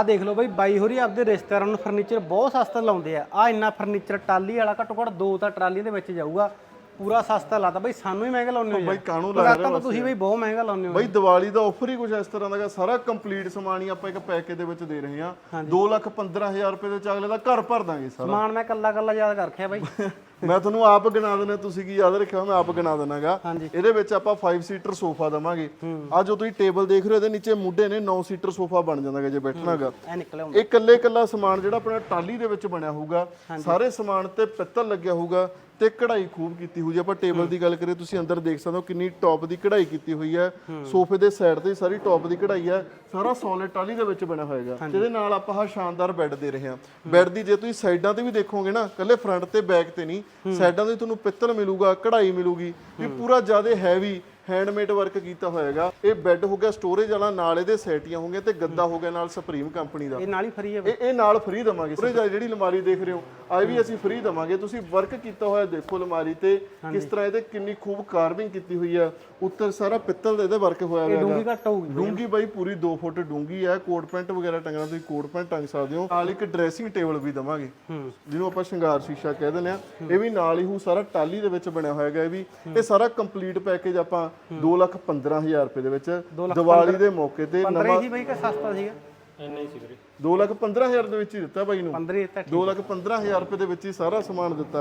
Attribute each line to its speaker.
Speaker 1: ਆ ਦੇਖ ਲਓ ਬਈ ਬਾਈ ਹੋਰੀ ਆਪਦੇ ਰਿਸ਼ਤੇਦਾਰਾਂ ਨੂੰ ਫਰਨੀਚਰ ਬਹੁਤ ਸਸਤਾ ਲਾਉਂਦੇ ਆ। ਆ ਇੰਨਾ ਫਰਨੀਚਰ ਟਾਲੀ ਵਾਲਾ ਘੱਟੋ ਘੱਟ ਦੋ ਤਾਂ ਟਰਾਲੀਆਂ ਦੇ ਵਿੱਚ ਜਾਊਗਾ। ਪੂਰਾ ਸਸਤਾ ਲਾਤਾ। ਬਈ ਸਾਨੂੰ ਹੀ ਮਹਿੰਗਾ ਲਾਉਂਦੇ ਹੋ
Speaker 2: ਬਈ ਕਾਹਨੂੰ
Speaker 1: ਲਾ ਰਹੇ ਤੁਸੀਂ ਬਈ ਬਹੁਤ ਮਹਿੰਗਾ ਲਾਉਂਦੇ ਹੋ
Speaker 2: ਬਈ ਦੀਵਾਲੀ ਦਾ ਆਫਰ ਹੀ ਕੁਝ ਇਸ ਤਰ੍ਹਾਂ ਦਾ ਹੈਗਾ। ਸਾਰਾ ਕੰਪਲੀਟ ਸਮਾਨ ਹੀ ਆਪਾਂ ਇੱਕ ਪੈਕੇਜ ਦੇ ਵਿੱਚ ਦੇ ਰਹੇ ਹਾਂ। 2 ਲੱਖ 15000 ਰੁਪਏ ਦੇ ਚ ਅਗਲੇ ਦਾ ਘਰ ਭਰ ਦਾਂਗੇ ਸਾਰਾ।
Speaker 1: ਸਮਾਨ ਮੈਂ ਕੱਲਾ ਕੱਲਾ ਯਾਦ ਕਰ ਰੱਖਿਆ ਬਾਈ।
Speaker 2: ਮੈਂ ਤੁਹਾਨੂੰ ਆਪ ਗਿਣਾ ਦਿੰਦਾ ਤੁਸੀਂ ਕੀ ਯਾਦ ਰੱਖਿਆ? ਮੈਂ ਆਪ ਗਿਣਾ ਦਿੰਨਾਗਾ। ਇਹਦੇ ਵਿੱਚ ਆਪਾਂ 5 ਸੀਟਰ ਸੋਫਾ ਦਵਾਂਗੇ। ਆ ਜੋ ਤੁਸੀਂ ਟੇਬਲ ਦੇਖ ਰਹੇ ਹੋ ਇਹਦੇ ਨੀਚੇ ਮੁੱਢੇ ਨੇ 9 ਸੀਟਰ ਸੋਫਾ ਬਣ ਜਾਂਦਾਗਾ ਜੇ ਬੈਠਣਾਗਾ। ਇਹ ਇਕੱਲੇ ਇਕੱਲਾ ਸਮਾਨ ਜਿਹੜਾ ਆਪਣਾ ਟਾਲੀ ਦੇ ਵਿੱਚ ਬਣਿਆ ਹੋਊਗਾ ਸਾਰੇ ਸਮਾਨ ਤੇ ਪਿੱਤਲ ਲੱਗਿਆ ਹੋਊਗਾ ਤੇ ਕਢਾਈ ਖੂਬ ਕੀਤੀ ਹੋਈ ਹੈ ਆਪਾਂ ਟੇਬਲ ਦੀ ਗੱਲ ਕਰੀਏ ਤੁਸੀਂ ਅੰਦਰ ਦੇਖ ਸਕਦੇ ਹੋ ਕਿੰਨੀ ਟੌਪ ਦੀ ਕਢਾਈ ਕੀਤੀ ਹੋਈ ਹੈ। ਸੋਫੇ ਦੇ ਸਾਈਡ ਤੇ ਸਾਰੀ ਟੌਪ ਦੀ ਕਢਾਈ ਹੈ। ਸਾਰਾ ਸੋਲਿਡ ਟਾਲੀ ਦੇ ਵਿੱਚ ਬਣਿਆ ਹੋਏਗਾ। ਜਿਹਦੇ ਨਾਲ ਆਪਾਂ ਆਹ ਸ਼ਾਨਦਾਰ ਬੈੱਡ ਦੇ ਰਹੇ ਹਾਂ। ਬੈੱਡ ਦੀ ਜੇ ਤੁਸੀਂ ਸਾਈਡਾਂ ਤੇ ਵੀ ਦੇਖੋਗੇ ਨਾ ਕੱਲੇ ਫਰੰਟ ਤੇ ਬੈਕ ਤੇ ਨਹੀਂ ਸਾਈਡਾਂ ਤੇ ਤੁਹਾਨੂੰ ਪਿੱਤਲ ਮਿਲੂਗਾ ਕਢਾਈ ਮਿਲੂਗੀ ਵੀ ਪੂਰਾ ਜ਼ਿਆਦਾ ਹੈਵੀ ਹੈਂਡਮੇਡ ਵਰਕ ਕੀਤਾ ਹੋਏਗਾ ਇਹ ਬੈੱਡ ਹੋ ਗਿਆ ਸਟੋਰੇਜ ਵਾਲਾ ਨਾਲ ਇਹਦੇ ਸੈਟੀਆਂ ਹੋਣਗੀਆਂ ਤੇ ਗੱਦਾ ਹੋ ਗਿਆ ਨਾਲ ਸੁਪਰੀਮ ਕੰਪਨੀ ਦਾ।
Speaker 1: ਇਹ ਨਾਲ ਹੀ ਫਰੀ ਹੈ
Speaker 2: ਇਹ ਇਹ ਨਾਲ ਫ੍ਰੀ ਦਵਾਂਗੇ। ਸਟੋਰੇਜ ਵਾਲੀ ਜਿਹੜੀ ਅਲਮਾਰੀ ਦੇਖ ਰਹੇ ਹੋ ਆ ਵੀ ਅਸੀਂ ਫ੍ਰੀ ਦਵਾਂਗੇ। ਤੁਸੀਂ ਵਰਕ ਕੀਤਾ ਹੋਇਆ ਦੇਖੋ ਅਲਮਾਰੀ ਤੇ ਕਿਸ ਤਰ੍ਹਾਂ ਇਹਦੇ ਕਿੰਨੀ ਖੂਬ ਕਾਰਵਿੰਗ ਕੀਤੀ ਹੋਈ ਆ। ਉੱਤਰ ਸਾਰਾ ਪਿੱਤਲ ਦਾ ਇਹਦੇ ਵਰਕ ਹੋਇਆ ਹੋਇਆ
Speaker 1: ਡੂੰਗੀ ਘੱਟ ਹੋਊਗੀ
Speaker 2: ਡੂੰਗੀ ਬਾਈ ਪੂਰੀ 2 ਫੁੱਟ ਡੂੰਗੀ ਹੈ ਕੋਟ ਪੈਂਟ ਵਗੈਰਾ ਟੰਗਣਾ ਤੁਸੀਂ ਕੋਟ ਪੈਂਟ ਟੰਗ ਸਕਦੇ ਹੋ। ਨਾਲ ਇੱਕ ਡਰੈਸਿੰਗ ਟੇਬਲ ਵੀ ਦਵਾਂਗੇ। ਜਿਹਨੂੰ ਆਪਾਂ ਸ਼ਿੰਗਾਰ ਸ਼ੀਸ਼ਾ ਕਹਿ ਦਿੰਦੇ ਆ ਇਹ ਵੀ ਨਾਲ ਹੀ ਹੂ ਸਾਰਾ ਟਾਲੀ ਦੇ ਵਿੱਚ ਬਣਿਆ ਹੋਇਆ ਹੈਗਾ ਇਹ ਵੀ। ਇਹ ਸਾਰਾ ਕੰਪਲੀਟ ਪੈਕੇਜ ਆਪਾਂ 2 ਲੱਖ 15000 ਰੁਪਏ ਦੇ ਵਿੱਚ ਦੀਵਾਲੀ ਦੇ ਮੌਕੇ ਤੇ
Speaker 1: 15 ਹੀ ਬਈ ਕਿ ਸਸਤਾ ਸੀਗਾ?
Speaker 2: 2 ਲੱਖ 15000 ਦੇ ਵਿੱਚ ਹੀ ਦਿੱਤਾ ਬਾਈ ਨੂੰ।
Speaker 1: 15 ਹੀ ਦਿੱਤਾ
Speaker 2: 2 ਲੱਖ 15000 ਰੁਪਏ ਦੇ ਵਿੱਚ ਹੀ ਸਾਰਾ ਸਮਾਨ ਦਿੱਤਾ